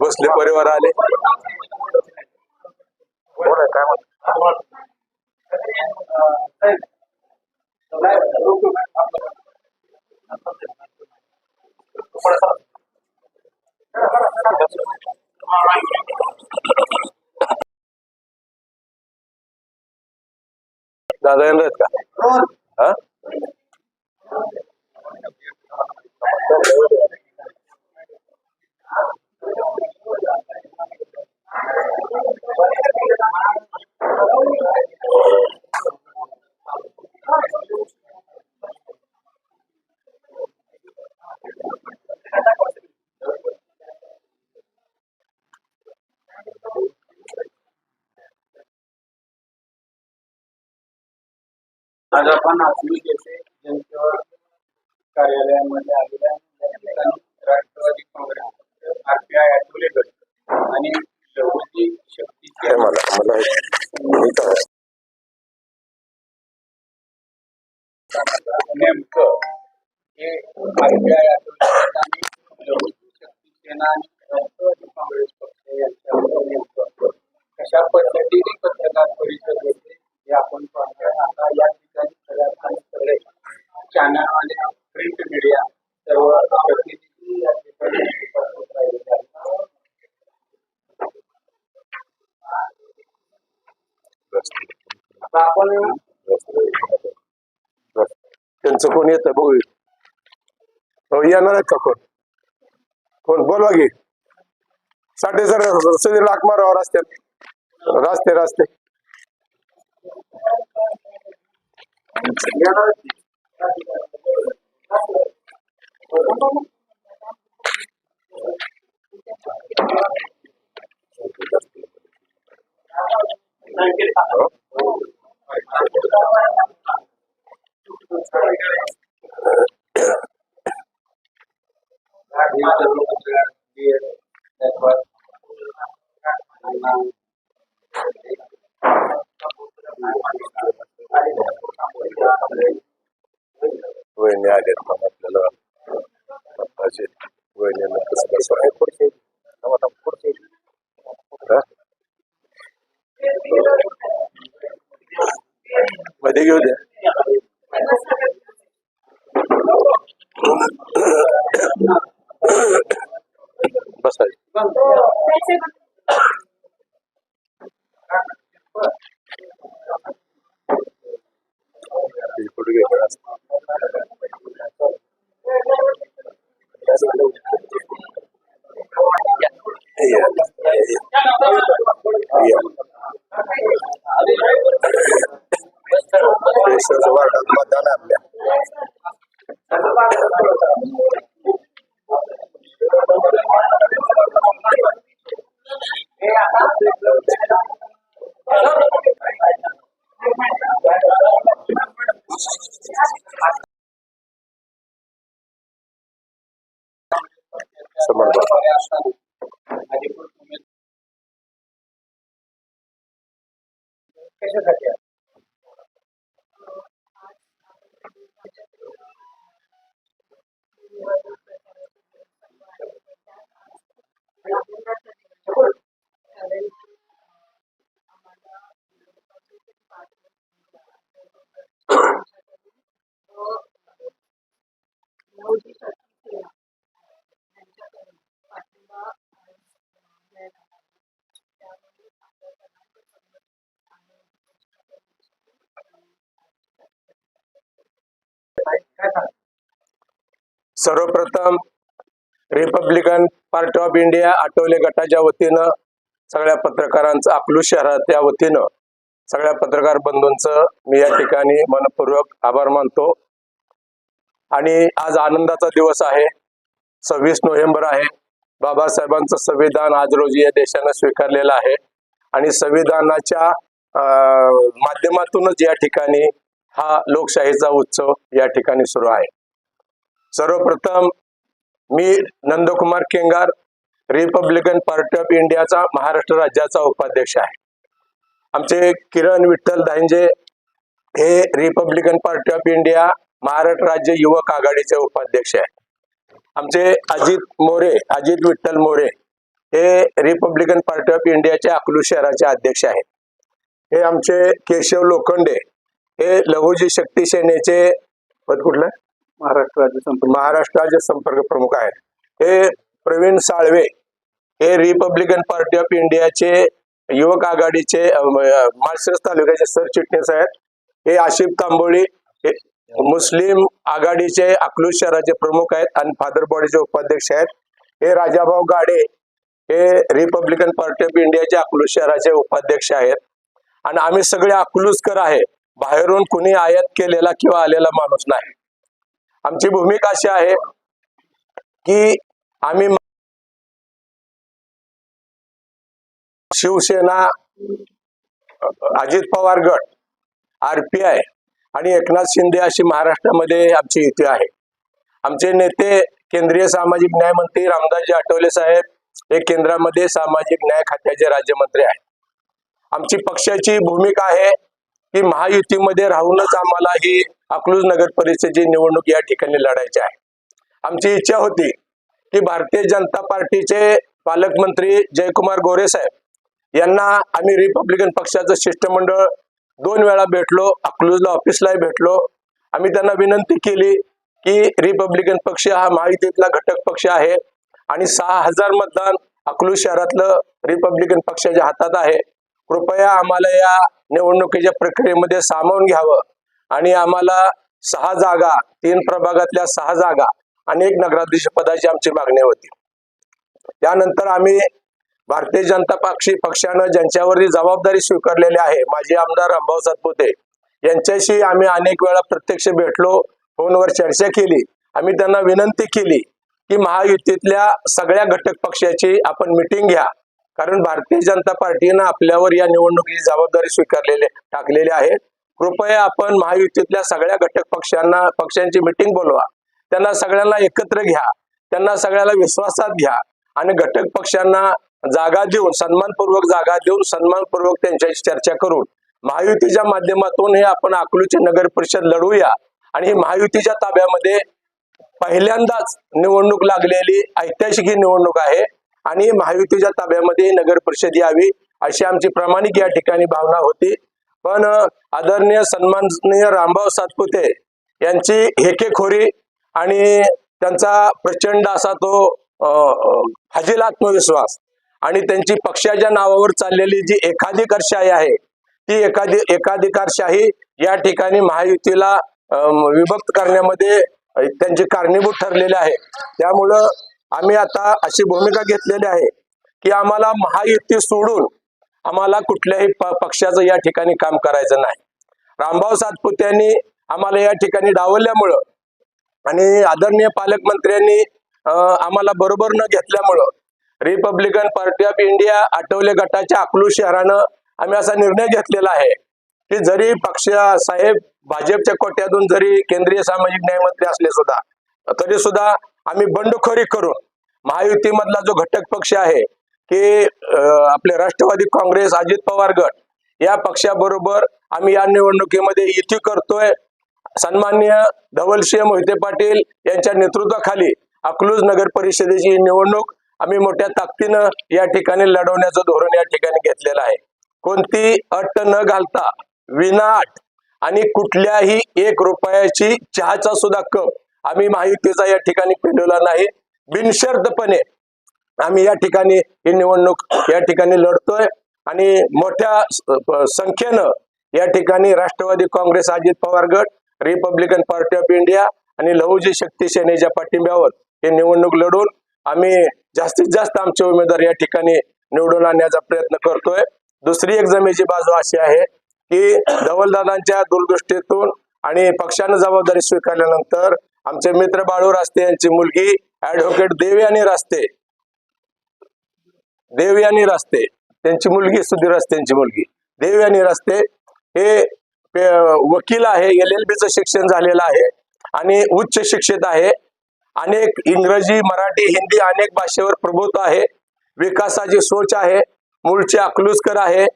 भोसले परिवार आले. बोला काय म्हणतो? दादा येणार आहेत का हा आज आपण आत्मी येथे जनसेवा कार्यालयामध्ये आलेल्या राष्ट्रवादी काँग्रेस आरपीआय आठवले गट आणि लघुजी शक्तीचे? नेमकं हे आरपीआय आठवले गट आणि लघुजी शक्ती सेना आणि राष्ट्रवादी काँग्रेस पक्ष यांच्यामध्ये नेमकं कशा पद्धतीने पत्रकार परिषद होते हे आपण पाहतोय आता या ठिकाणी सगळे चॅनलवाले प्रिंट मीडिया सर्व प्रतिनिधी या ठिकाणी उपस्थित राहिलेले आहेत. आपण त्यांचं कोण येत बघू. हो येणार आहेत का कोण? कोण? बोलवा की. साठे सर लाख मारावा रस्त्यात रस्ते रस्ते. वहिनी आलेत पण आपल्याला असे वहिनीला कसं कसं आहे हा? मध्ये घेऊ द्या बसायचं पुढे गेलं असतं. या. या. पेशवाच्या वार्डात मतदान आहे आपल्या समर्थ कशासाठी आहे? काय सांगा सर्वप्रथम Republican party of India Athawale गटाच्या वतीनं सगळ्या पत्रकारांचं आपलू शहराच्या वतीनं सगळ्या पत्रकार बंधूंचं मी या ठिकाणी मनपूर्वक आभार मानतो. आणि आज आनंदाचा दिवस आहे. सव्वीस नोव्हेंबर आहे. बाबासाहेबांचं संविधान आज रोजी या देशानं स्वीकारलेलं आहे. आणि संविधानाच्या अं, माध्यमातूनच या ठिकाणी हा लोकशाहीचा उत्सव या ठिकाणी सुरू आहे. सर्वप्रथम मी Nandkumar Kengar Republican party of इंडियाचा महाराष्ट्र राज्याचा उपाध्यक्ष आहे. आमचे किरण विठ्ठल दांजे हे Republican party of India Maharashtra राज्य युवक आघाडीचे उपाध्यक्ष आहेत. आमचे अजित मोरे अजित विठ्ठल मोरे हे रिपब्लिकन पार्टी ऑफ इंडियाचे अकलू शहराचे अध्यक्ष आहेत. हे आमचे केशव लोखंडे हे लघुजी शक्ती सेनेचे पद कुठलं? महाराष्ट्र राज्य संपर्क महाराष्ट्र राज्य संपर्क प्रमुख आहेत. हे प्रवीण साळवे हे रिपब्लिकन पार्टी ऑफ इंडियाचे युवक आघाडीचे माळशिरस तालुक्याचे सरचिटणीस आहेत. हे आशिफ तांबोळी हे मुस्लिम आघाडीचे अकलूज शहराचे प्रमुख आहेत आणि फादर बॉडीचे उपाध्यक्ष आहेत. हे राजाभाऊ गाडे हे रिपब्लिकन पार्टी ऑफ इंडियाचे अकलूज शहराचे उपाध्यक्ष आहेत. आणि आम्ही सगळे अकलूजकर आहे. बाहेरून कुणी आयात केलेला किंवा आलेला माणूस नाही. आमची भूमिका अशी आहे की आम्ही शिवसेना अजित पवार गट आरपीआय आणि एकनाथ शिंदे अशी महाराष्ट्रामध्ये आमची युती आहे. आमचे नेते केंद्रीय सामाजिक न्याय मंत्री रामदासजी आठवले साहेब हे केंद्रामध्ये सामाजिक न्याय खात्याचे राज्यमंत्री आहेत. आमची पक्षाची भूमिका आहे की महायुतीमध्ये राहूनच आम्हाला ही अकलूज नगर परिषदेची निवडणूक या ठिकाणी लढायची आहे. आमची इच्छा होती की भारतीय जनता पार्टीचे पालकमंत्री जयकुमार गोरे साहेब यांना आम्ही रिपब्लिकन पक्षाचं शिष्टमंडळ दोन वेळा भेटलो अकलूजला ऑफिसलाही भेटलो. आम्ही त्यांना विनंती केली की रिपब्लिकन पक्ष हा महायुतीतला घटक पक्ष आहे आणि सहा हजार मतदान अकलूज शहरातलं रिपब्लिकन पक्षाच्या हातात आहे कृपया आम्हाला या निवडणुकीच्या प्रक्रियेमध्ये सामावून घ्यावं. आणि आम्हाला सहा जागा तीन प्रभागातल्या सहा जागा आणि एक नगराध्यक्ष पदाची आमची मागणी होती. त्यानंतर आम्ही भारतीय जनता पक्षी पक्षानं ज्यांच्यावरती जबाबदारी स्वीकारलेली आहे माजी आमदार रामभाऊ सातपुते यांच्याशी आम्ही अनेक वेळा प्रत्यक्ष भेटलो फोनवर चर्चा केली. आम्ही त्यांना विनंती केली की महायुतीतल्या सगळ्या घटक पक्षाची आपण मिटिंग घ्या. कारण भारतीय जनता पार्टीनं आपल्यावर या निवडणुकीची जबाबदारी स्वीकारलेली टाकलेली आहे. कृपया आपण महायुतीतल्या सगळ्या घटक पक्षांना पक्षांची मिटिंग बोलवा. त्यांना सगळ्यांना एकत्र घ्या. त्यांना सगळ्याला विश्वासात घ्या. आणि घटक पक्षांना जागा देऊन सन्मानपूर्वक जागा देऊन सन्मानपूर्वक त्यांच्याशी चर्चा करून महायुतीच्या माध्यमातून हे आपण अकलूची नगर परिषद लढवूया. आणि ही महायुतीच्या ताब्यामध्ये पहिल्यांदाच निवडणूक लागलेली ऐतिहासिक ही निवडणूक आहे. आणि महायुतीच्या ताब्यामध्ये नगर परिषद यावी अशी आमची प्रामाणिक या ठिकाणी भावना होती. पण आदरणीय सन्माननीय रामभाऊ सातपुते यांची हेकेखोरी आणि त्यांचा प्रचंड असा तो अ, फाजील आत्मविश्वास आणि त्यांची पक्षाच्या नावावर चाललेली जी एकाधिकारशाही आहे ती एकाधी एकाधिकारशाही या ठिकाणी महायुतीला विभक्त करण्यामध्ये त्यांचे त्यांची कारणीभूत ठरलेले आहे. त्यामुळं आम्ही आता अशी भूमिका घेतलेली आहे की आम्हाला महायुती सोडून आम्हाला कुठल्याही प- पक्षाचं या ठिकाणी काम करायचं नाही. रामभाऊ सातपुते यांनी आम्हाला या ठिकाणी डावल्यामुळं आणि आदरणीय पालकमंत्र्यांनी आम्हाला बरोबर न घेतल्यामुळं Republican party of India Athawale गटाच्या अकलू शहरानं आम्ही असा निर्णय घेतलेला आहे की जरी पक्ष साहेब भाजपच्या कोट्यातून जरी केंद्रीय सामाजिक न्याय मंत्री असले सुद्धा तरी सुद्धा आम्ही बंडखोरी करून महायुतीमधला जो घटक पक्ष आहे की आपले राष्ट्रवादी काँग्रेस अजित पवार गट या पक्षाबरोबर आम्ही या निवडणुकीमध्ये युती करतोय. सन्मान्य धवलसिंह मोहिते पाटील यांच्या नेतृत्वाखाली अकलूज नगर परिषदेची निवडणूक आम्ही मोठ्या ताकदीनं या ठिकाणी लढवण्याचं धोरण या ठिकाणी घेतलेलं आहे. कोणती अट न घालता विनाट आणि कुठल्याही एक रुपयाची चहाचा सुद्धा कप आम्ही महायुतीचा या ठिकाणी पिलवला नाही. बिनशर्तपणे आम्ही या ठिकाणी ही निवडणूक या ठिकाणी लढतोय. आणि मोठ्या संख्येनं या ठिकाणी राष्ट्रवादी काँग्रेस अजित पवार गट रिपब्लिकन पार्टी ऑफ इंडिया आणि लहुजी शक्ती सेनेच्या पाठिंब्यावर ही निवडणूक लढून आम्ही जास्तीत जास्त आमचे उमेदवार या ठिकाणी निवडून आणण्याचा प्रयत्न करतोय. दुसरी एक जमेची बाजू अशी आहे की धवलदादांच्या दूरदृष्टीतून आणि पक्षानं जबाबदारी स्वीकारल्यानंतर आमचे मित्र बाळू रास्ते यांची मुलगी ऍडव्होकेट देवयानी रास्ते. देवयानी रास्ते. त्यांची मुलगी सुधीर रास्ते यांची मुलगी. देवयानी रास्ते हे वकील आहे एल एल बीचं शिक्षण झालेलं आहे आणि उच्च शिक्षित आहे. अनेक इंग्रजी मराठी हिंदी अनेक भाषेवर प्रभुत्व आहे. विकासाची सोच आहे. मूळचे अकलूजकर आहे.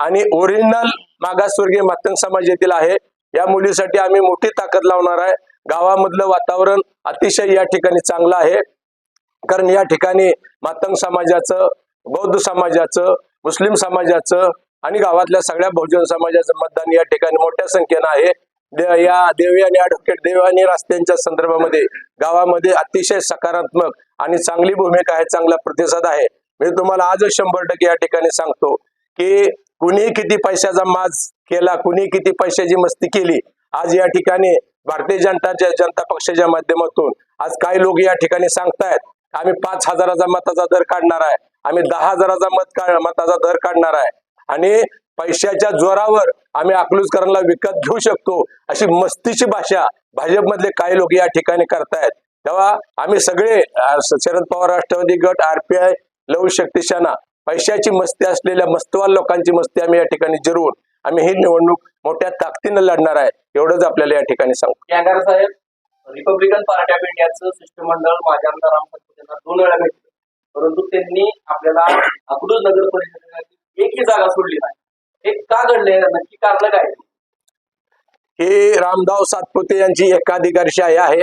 आणि ओरिजिनल मागासवर्गीय मातंग समाजातील आहे. या मुलीसाठी आम्ही मोठी ताकद लावणार आहे. गावामधलं वातावरण अतिशय या ठिकाणी चांगलं आहे. कारण या ठिकाणी मातंग समाजाचं बौद्ध समाजाचं मुस्लिम समाजाचं आणि गावातल्या सगळ्या बहुजन समाजाचं मतदान या ठिकाणी मोठ्या संख्येनं आहे. दे- या देवी आणि ॲडव्होकेट देव आणि रस्त्यांच्या संदर्भामध्ये गावामध्ये अतिशय सकारात्मक आणि चांगली भूमिका आहे चांगला प्रतिसाद आहे. मी तुम्हाला आजच शंभर टक्के या ठिकाणी सांगतो की कुणी किती पैशाचा माज केला कुणी किती पैशाची मस्ती केली आज या ठिकाणी भारतीय जनता जनता पक्षाच्या माध्यमातून आज काही लोक या ठिकाणी सांगतायत आम्ही पाच हजाराचा मताचा दर काढणार आहे आम्ही दहा हजाराचा मत मताचा दर काढणार आहे. आणि पैशाच्या जोरावर आम्ही अकलूजकरांना विकत घेऊ शकतो अशी मस्तीची भाषा भाजपमधले काही लोक या ठिकाणी करतायत. तेव्हा आम्ही सगळे शरद पवार राष्ट्रवादी गट आरपीआय लव शक्ती पैशाची मस्ती असलेल्या मस्तवाल लोकांची मस्ती आम्ही या ठिकाणी जरूर आम्ही ही निवडणूक मोठ्या ताकदीनं लढणार आहे. एवढंच आपल्याला या ठिकाणी सांगतो. कॅंगार साहेब रिपब्लिकन पार्टी ऑफ इंडियाचं शिष्टमंडळ माझ्या आमदार राम यांना दोन वेळा भेटलं. परंतु त्यांनी आपल्याला अकलूज नगर परिषदेसाठी एकही जागा सोडली नाही. हे का घडले नक्की कारण काय? ही रामदाव सातपुते यांची एकाधिकारशाही आहे.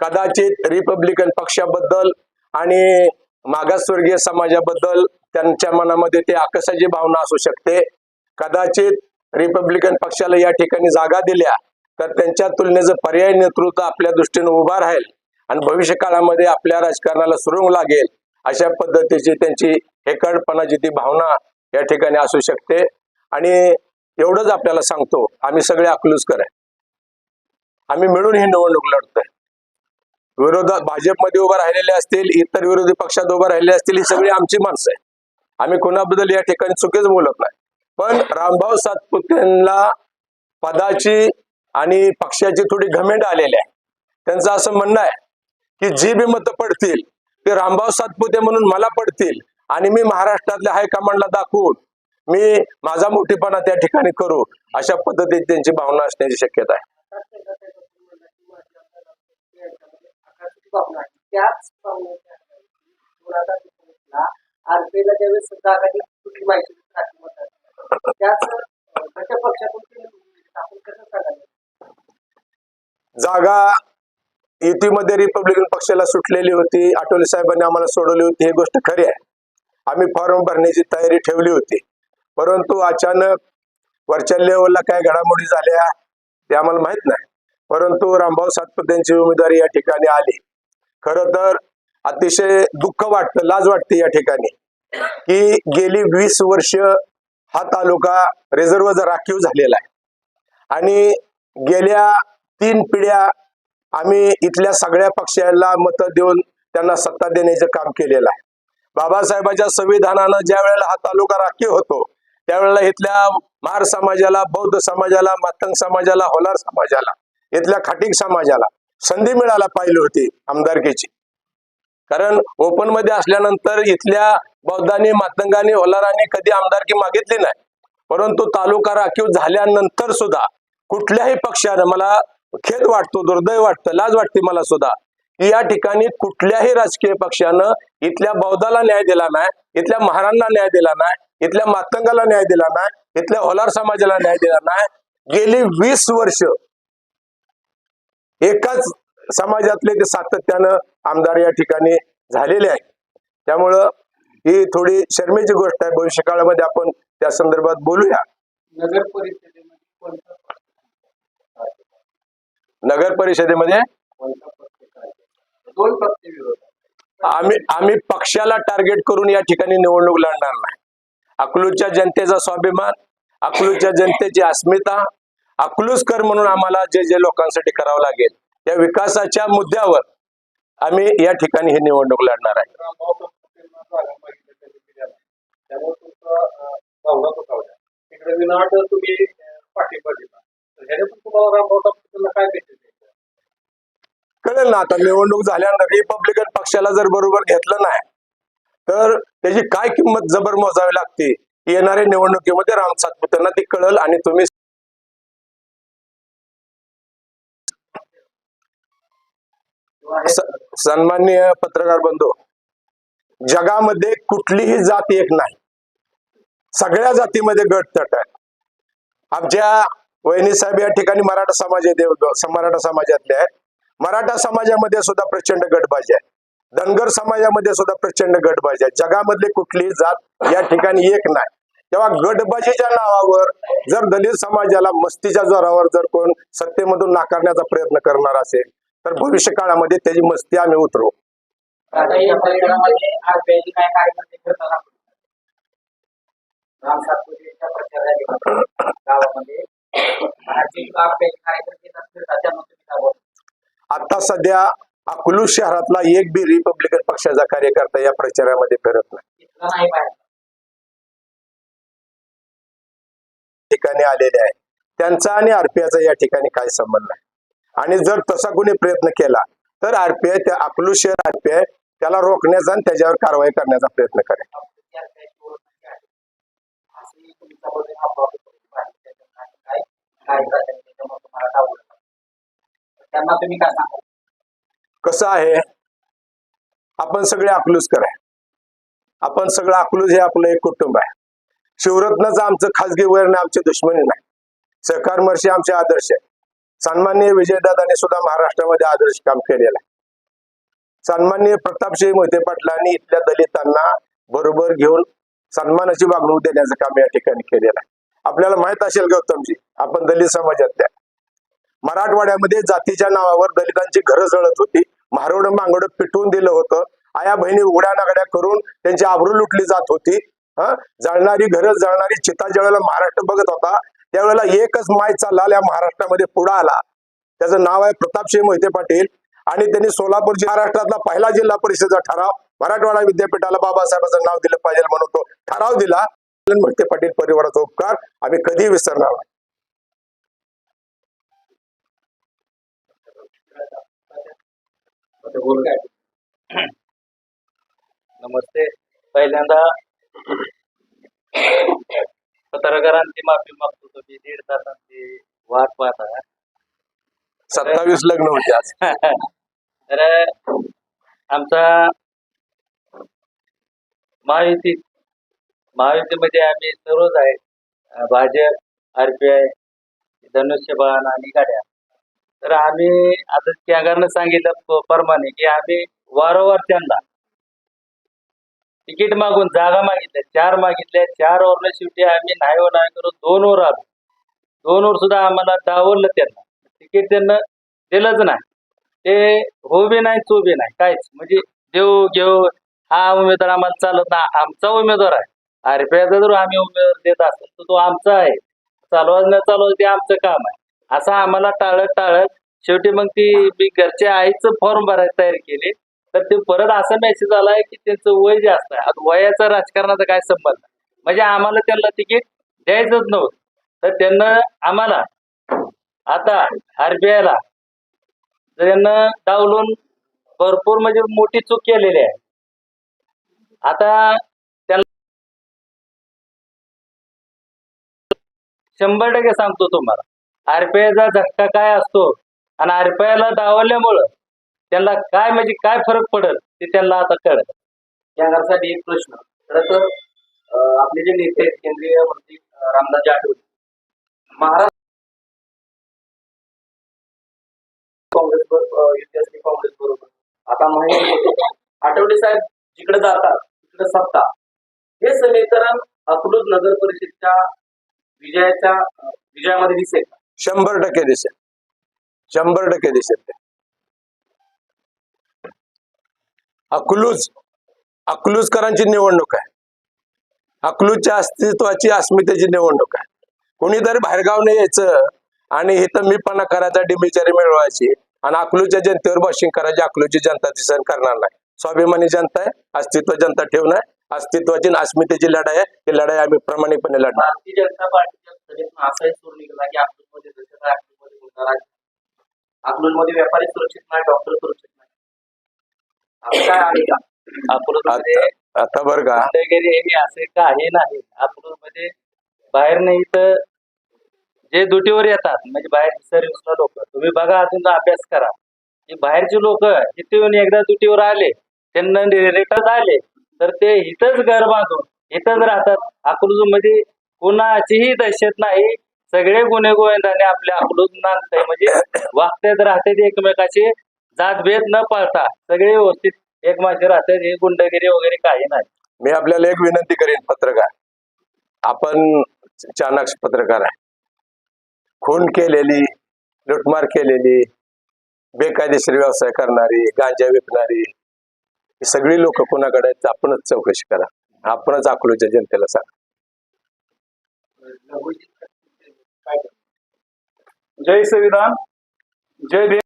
कदाचित रिपब्लिकन पक्षाबद्दल आणि मागासवर्गीय समाजाबद्दल त्यांच्या मनामध्ये ते आकसाची भावना असू शकते. कदाचित रिपब्लिकन पक्षाला या ठिकाणी जागा दिल्या तर त्यांच्या तुलनेचं पर्यायी नेतृत्व आपल्या दृष्टीने उभा राहील आणि भविष्य काळामध्ये आपल्या राजकारणाला सुरुंग लागेल अशा पद्धतीची त्यांची हेकडपणाची ती भावना या ठिकाणी असू शकते. आणि एवढंच आपल्याला सांगतो आम्ही सगळे अकलूजकर आहे आम्ही मिळून ही निवडणूक लढतोय. विरोधात भाजपमध्ये उभं राहिलेले असतील इतर विरोधी पक्षात उभं राहिलेले असतील ही सगळी आमची माणसं आहे आम्ही कोणाबद्दल या ठिकाणी चुकीच बोलत नाही. पण रामभाऊ सातपुतेंना पदाची आणि पक्षाची थोडी घमेंड आलेली आहे. त्यांचं असं म्हणणं आहे की जी बी मतं पडतील ते रामभाऊ सातपुते म्हणून मला पडतील आणि मी महाराष्ट्रातल्या हायकमांडला दाखवून मी माझा मोठेपणा त्या ठिकाणी करू अशा पद्धतीत त्यांची भावना असण्याची शक्यता आहे. त्याच माहिती जागा युतीमध्ये रिपब्लिकन पक्षाला सुटलेली होती. आठवले साहेबांनी आम्हाला सोडवली होती. ही गोष्ट खरी आहे. आम्ही फॉर्म भरण्याची तयारी ठेवली होती. परंतु अचानक वरच्या लेवलला काय घडामोडी झाल्या ते आम्हाला माहीत नाही. परंतु रामभाऊ सातपुतेंची उमेदवारी या ठिकाणी आली. खर तर अतिशय दुःख वाटतं लाज वाटते या ठिकाणी. की गेली वीस वर्ष हा तालुका रिझर्व राखीव झालेला आहे. आणि गेल्या तीन पिढ्या आम्ही इथल्या सगळ्या पक्षाला मतं देऊन त्यांना सत्ता देण्याचं काम केलेलं आहे. बाबासाहेबांच्या संविधानानं ज्या वेळेला हा तालुका राखीव होतो त्यावेळेला इथल्या महार समाजाला बौद्ध समाजाला मातंग समाजाला होलार समाजाला इथल्या खाटीक समाजाला संधी मिळायला पाहिली होती आमदारकीची. कारण ओपनमध्ये असल्यानंतर इथल्या बौद्धांनी मातंगाने होलारांनी कधी आमदारकी मागितली नाही. परंतु तालुका राखीव झाल्यानंतर सुद्धा कुठल्याही पक्षानं मला खेद वाटतो दुर्दैव वाटतं लाज वाटते मला सुद्धा की या ठिकाणी कुठल्याही राजकीय पक्षानं इथल्या बौद्धाला न्याय दिला नाही इथल्या महारांना न्याय दिला नाही इथल्या मातंगाला न्याय दिला नाही इथल्या होलार समाजाला न्याय दिला नाही. गेली वीस वर्ष एकाच समाजातले ते सातत्यानं आमदार या ठिकाणी झालेले आहेत. त्यामुळं ही थोडी शर्मेची गोष्ट आहे. भविष्य काळामध्ये आपण त्या संदर्भात बोलूया. नगर परिषदेमध्ये नगर परिषदेमध्ये? दोन पक्ष विरोध आम्ही आम्ही पक्षाला टार्गेट करून या ठिकाणी निवडणूक लढणार नाही. अकलूजच्या जनतेचा स्वाभिमान अकलूजच्या जनतेची अस्मिता अकलूजकर म्हणून आम्हाला जे जे लोकांसाठी करावं लागेल त्या विकासाच्या मुद्द्यावर आम्ही या ठिकाणी ही निवडणूक लढणार आहे. रामभाऊ सातपुतेंना जागा मागितली त्यांनी दिल्या नाही. त्यामुळे तुमचा अं, भावना दुखावल्या. तिकडे विनाट तुम्ही अं, पाठिंबा दिला तर ह्याच्यातून तुम्हाला रामभाऊ सातपुतेंना काय भेटेल? कळेल ना आता निवडणूक झाल्यानंतर रिपब्लिकन पक्षाला जर बरोबर घेतलं नाही तर त्याची काय किंमत जबर मोजावी लागते? येणाऱ्या निवडणुकीमध्ये राम सातपुतेंना ती कळल आणि तुम्ही किंवा स- सन्माननीय पत्रकार बंधू. जगामध्ये कुठलीही जात एक नाही. सगळ्या जातीमध्ये गट तट आहे. आमच्या वहिनी साहेब या ठिकाणी मराठा समाज देव मराठा समाजातले आहेत. मराठा समाजामध्ये सुद्धा प्रचंड गटबाजी आहे. धनगर समाजामध्ये सुद्धा प्रचंड गटबाजी आहे. जगामधली कुठलीही जात या ठिकाणी एक नाही. तेव्हा गटबाजीच्या नावावर जर दलित समाजाला मस्तीच्या जोरावर जर कोण सत्तेमधून नाकारण्याचा प्रयत्न करणार असेल तर भविष्य काळामध्ये त्याची मस्ती आम्ही उतरू आता या आरबीआयची काय कार्यकर्ते राम सातपुतेच्या गावामध्ये काय सध्या अकलूज शहरातला एक बी रिपब्लिकन पक्षाचा कार्यकर्ता या प्रचारामध्ये फिरत नाही. ठिकाणी आलेले आहे. त्यांचा आणि आरपीआयचा या ठिकाणी काही संबंध नाही आणि जर तसा कोणी प्रयत्न केला तर आरपीआय त्या अकलूज शहर आरपीआय त्याला रोखण्याचा आणि त्याच्यावर कारवाई करण्याचा प्रयत्न करेल. कसं आहे? आपण सगळे अकलूजकर आहे. आपण सगळं अकलूज हे आपलं एक कुटुंब आहे. शिवरत्नाचं आमचं खासगी वैर नाही आमची दुश्मनी नाही. सहकार आमचे आदर्श आहे सन्माननीय विजयदादांनी सुद्धा महाराष्ट्रामध्ये आदर्श काम केलेलं आहे. सन्मान्य प्रतापसिंह मोहिते पाटलांनी इथल्या दलितांना बरोबर घेऊन सन्मानाची वागणूक देण्याचं काम या ठिकाणी केलेलं आहे. आपल्याला माहीत असेल गौतमजी आपण दलित समाजातल्या मराठवाड्यामध्ये जातीच्या नावावर दलितांची घरं जळत होती. महारोड मांगड पिटवून दिलं होतं. आया बहिणी उघड्या नागड्या करून त्यांची आबरू लुटली जात होती. हा? जळणारी घरं जळणारी चिता ज्यावेळेला महाराष्ट्र बघत होता त्यावेळेला एकच माय चालला या महाराष्ट्रामध्ये पुढे आला. त्याचं नाव आहे प्रतापसिंह मोहिते पाटील. आणि त्यांनी सोलापूर महाराष्ट्रातला पहिला जिल्हा परिषदेचा ठराव मराठवाडा विद्यापीठाला बाबासाहेबांचं नाव दिलं पाहिजे म्हणून तो ठराव दिला. मोहिते पाटील परिवाराचा उपकार आम्ही कधी विसरणार नाही. नमस्ते. पहिल्यांदा पत्रकारांची माफी मागतो तुम्ही. दीड तासांची वाट पाहत. आहे सत्तावीस लग्न होते आज. तर आमचा महायुती महायुतीमध्ये आम्ही सर्वच आहे. अं, भाजप आरपीआय धनुष्यबाण आणि गाड्या. तर आम्ही आता त्यागानं सांगितलं परमाने की आम्ही वारंवार त्यांना तिकीट मागून जागा मागितल्या चार मागितल्या चार वरनं शेवटी आम्ही नाही व नाही करून दोन वर आलो. दोन वर सुद्धा आम्हाला डावललं त्यांना. तिकीट त्यांना दिलंच नाही. हे हो बी नाही तो बी नाही काहीच. म्हणजे देऊ घेऊ हा उमेदवार आम्हाला चालत ना आमचा उमेदवार आहे. आरपीआयचा जर आम्ही उमेदवार देत असेल तर तो आमचा आहे. चालवाच न चालवाच ते आमचं काम आहे. असं आम्हाला टाळत टाळत शेवटी मग ती मी घरच्या आईचं फॉर्म भरायला तयार केले. तर ते परत असा मेसेज आलाय की त्यांचं वय जास्त आहे. आता वयाचा राजकारणाचा काय संबंध? नाही. म्हणजे आम्हाला त्यांना तिकीट द्यायचंच नव्हतं. तर त्यांना आम्हाला आता आरबीआयला त्यांना डावलून भरपूर म्हणजे मोठी चूक केलेली आहे. आता त्यांना शंभर टक्के सांगतो तुम्हाला. आरपीआयचा झटका काय असतो आणि आरपीआयला डावलल्यामुळं त्यांना काय म्हणजे काय फरक पडल ते त्यांना आता कळत यासाठी एक प्रश्न. खरं तर आपले जे नेते आहेत, केंद्रीय मंत्री रामदास आठवले. महाराष्ट्र काँग्रेस बरोबर युती असते काँग्रेस बरोबर. आता माहिती आठवले साहेब जिकडे जातात तिकडे सत्ता. हे समीकरण अकलूज नगर परिषदच्या विजयाच्या विजयामध्ये दिसेल. शंभर टक्के दिसेल. शंभर टक्के दिसेल ते. अकलूज अकलूजकरांची निवडणूक आहे. अकलूजच्या अस्तित्वाची अस्मितेची निवडणूक आहे. कोणीतरी बाहेरगावने यायचं आणि इथं मीपणा करायचा डिमिचारी मिळवायची. आणि अकलूजच्या जनतेवर बशिंग करायची अकलूजची जनता ती सहन करणार नाही. स्वाभिमानी जनता आहे अस्तित्व जनता ठेवून आहे. अस्तित्वाची अस्मितेची लढाई आहे. ही लढाई आम्ही प्रामाणिकपणे लढणार. व्यापारी सुरक्षित नाही डॉक्टर सुरक्षित नाही. काय आहे का? आता बरं का? हे असे काही नाही बाहेर नाही तर जे ड्युटीवर येतात म्हणजे बाहेर सर्व्हिसला लोक तुम्ही बघा अजून अभ्यास करा. की बाहेरचे लोक इथे येऊन एकदा ड्युटीवर आले त्यांना रिटर्न आले तर ते इथंच घर बांधून इथंच राहतात. अकलूजमध्ये कुणाचीही दहशत नाही. सगळे गुन्हे गोविंदाने आपल्या अकलूज नांदताय म्हणजे वागतात राहतात एकमेकाचे जातभेद न पाळता सगळे व्यवस्थित एक माझे राहतात हे गुंडगिरी वगैरे काही नाही. मी आपल्याला एक विनंती करेन पत्रकार. आपण चाणक्य पत्रकार आहे. खून केलेली लुटमार केलेली बेकायदेशीर व्यवसाय करणारी गांजा विकणारी ही सगळी लोक कुणाकडे आहेत आपणच चौकशी करा. आपणच अकलूच्या जनतेला सांगा. जय संविधान जय भीम.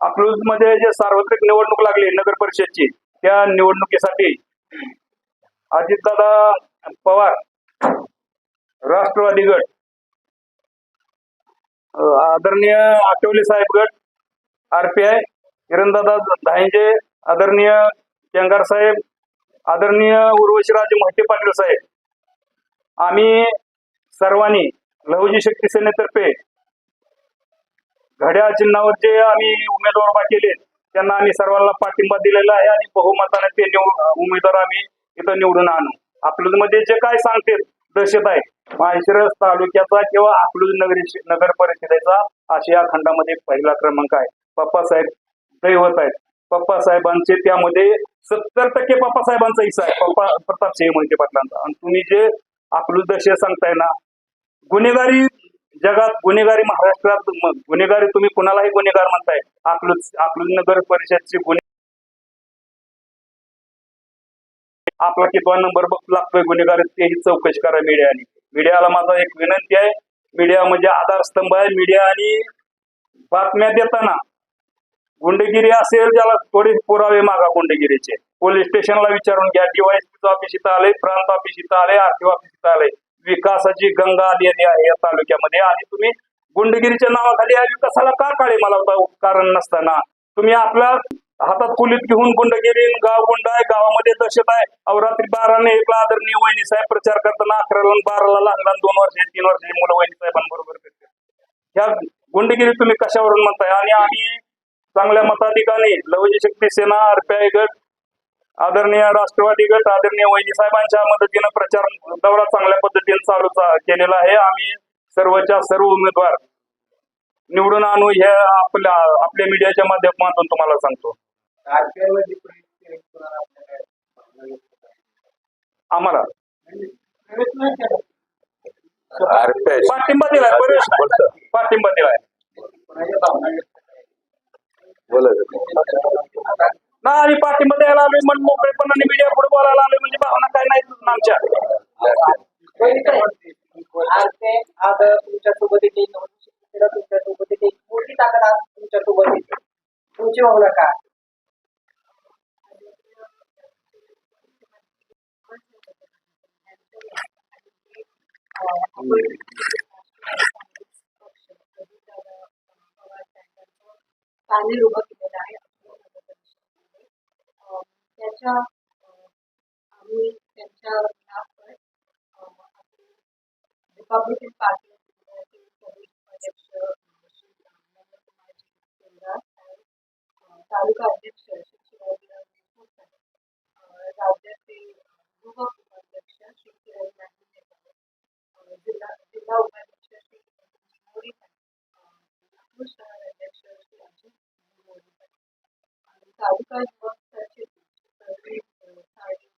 अकलूजमध्ये जे सार्वत्रिक निवडणूक लागली नगर परिषदची त्या निवडणुकीसाठी अजितदादा पवार राष्ट्रवादी गट आदरणीय आठवले साहेब गट आरपीआय किरणदादा धायंजे आदरणीय केंगार साहेब आदरणीय उर्वशीराजे मोहिते पाटील साहेब आम्ही सर्वांनी लहुजी शक्ती सेनेतर्फे घड्याळ चिन्हावर जे आम्ही उमेदवार उभा केले त्यांना आम्ही सर्वांना पाठिंबा दिलेला आहे आणि बहुमताने ते उमेदवार आम्ही इथं निवडून आणू. आपल्यामध्ये जे काय सांगते दहशत आहे माळशिरस तालुक्याचा किंवा अकलूज नगर नगर परिषदेचा आशिया खंडामध्ये पहिला क्रमांक आहे. पप्पासाहेब दैवत आहेत. पप्पासाहेबांचे त्यामध्ये सत्तर टक्के पप्पासाहेबांचा हिस्सा आहे. पप्पा प्रताप सिंह मोहिते पाटलांचा. आणि तुम्ही जे अकलूज दशे सांगताय ना गुन्हेगारी जगात गुन्हेगारी महाराष्ट्रात गुन्हेगारी तुम्ही कुणालाही गुन्हेगार म्हणताय. अकलूज अकलूज नगर परिषदचे गुन्हे आपला कितवा नंबर बघ लागतोय गुन्हेगार तेही चौकशी करा मीडियाने. मीडियाला माझा एक विनंती आहे. मीडिया म्हणजे आधारस्तंभ आहे. मीडिया आणि बातम्या देताना गुंडगिरी असेल ज्याला थोडे पुरावे मागा गुंडगिरीचे. पोलीस स्टेशनला विचारून घ्या. डीवायसीचं ऑफिस इथं आले प्रांत ऑफिस इथं आले आर्थिक ऑफिस इथं आले विकासाची गंगा आलेली आहे या तालुक्यामध्ये. आणि तुम्ही गुंडगिरीच्या नावाखाली या विकासाला का काळे मला कारण नसताना? तुम्ही आपल्या हातात कुलीत घेऊन गुंडगिरी गाव गुंड आहे गावामध्ये दहशत आहे. अवरात्री बाराने एकला आदरणीय वहिनी साहेब प्रचार करताना अकराला बाराला लहान दोन वर्ष तीन वर्षाची मुलं वहिनी साहेबांबरोबर करते ह्या गुंडगिरी तुम्ही कशावरून म्हणताय? आणि आम्ही चांगल्या मताधिकाने लवजी शक्ती सेना आरपीआय गट आदरणीय राष्ट्रवादी गट आदरणीय वहिनी साहेबांच्या मदतीनं प्रचार दौरा चांगल्या पद्धतीने चालू केलेला आहे. आम्ही सर्वच्या सर्व उमेदवार निवडून आणू हे आपल्या आपल्या मीडियाच्या माध्यमातून तुम्हाला सांगतो. आम्हाला. आरपीआय पाठिंबा दिलाय बरेच. पाठिंबा दिलाय. भावना ना आम्ही पाठिंबा द्यायला आलोय मन मोकळेपणाने मीडिया पुढे बोलायला आलोय म्हणजे भावना काय नाही आमच्या. आरपीआय आज तुमच्यासोबत येते तुमच्यासोबत येते मोठी ताकद आज तुमच्यासोबत येते तुमची भावना काय पॅनल उभं केलेलं आहे अं, त्याच्या अं, आम्ही त्यांच्या नावावर रिपब्लिकन पार्टी अध्यक्ष श्री नंदकुमारजी केंद्रात आणि, अं, तालुका अध्यक्ष श्री शिवाजीराव देशमुख साहेब, अं, राज्याचे युवा उपाध्यक्ष श्री किरण नाईक साहेब, अं, जिल्हा जिल्हा उपाध्यक्ष श्री नितीश मोरे साहेब, अं, नागपूर शहर अध्यक्ष श्री अजित मोरे साहेब, आणि तालुका युवक सरचिटणीस श्री परवीन, अं, साळवी,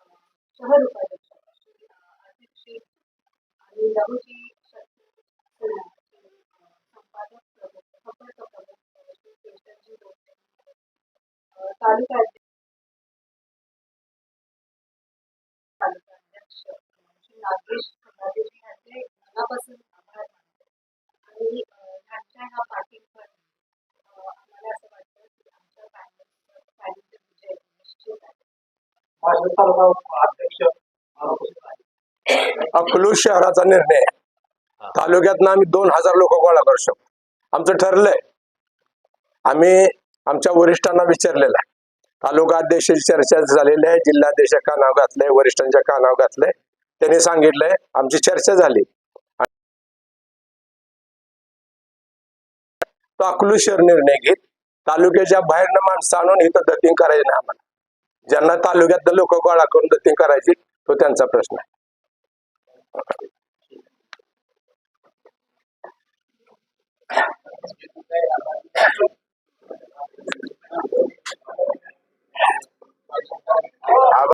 अं, शहर उपाध्यक्ष श्री अं, आदित शेख आणि लघुजी शक्ती सेना श्री, अं, संपादक प्रमुख संपर्क प्रमुख अं, श्री केशवजी रोटे अं, तालुका अध्यक्ष तालुका अध्यक्ष अं, श्री नागेश खंडादेवी यांचे मनापासून आभार मानते आणि अं, ह्यांच्या ह्या पाठिंब्याने अं, आम्हाला असं वाटतं की आमच्या पॅनल पॅनलचे विजय निश्चित आहे माझं तालुका अध्यक्ष महाराष्ट्र आहे. अकलूज शहराचा निर्णय तालुक्यात आम्ही दोन हजार लोक गोळा करू शकतो आमचं ठरलंय. आम्ही आमच्या वरिष्ठांना विचारलेलं आहे. तालुका अध्यक्ष चर्चा झालेली आहे. जिल्हाध्यक्ष कानाव घातलंय? वरिष्ठांच्या कानाव घातलंय? त्यांनी सांगितलंय. आमची चर्चा झाली. तो अकलूज शहर निर्णय घेत तालुक्याच्या बाहेरनं माणसं आणून इथं दतिंग करायचं नाही आम्हाला. ज्यांना तालुक्यात लोक गोळा करून दतिंग करायची तो त्यांचा प्रश्न आहे.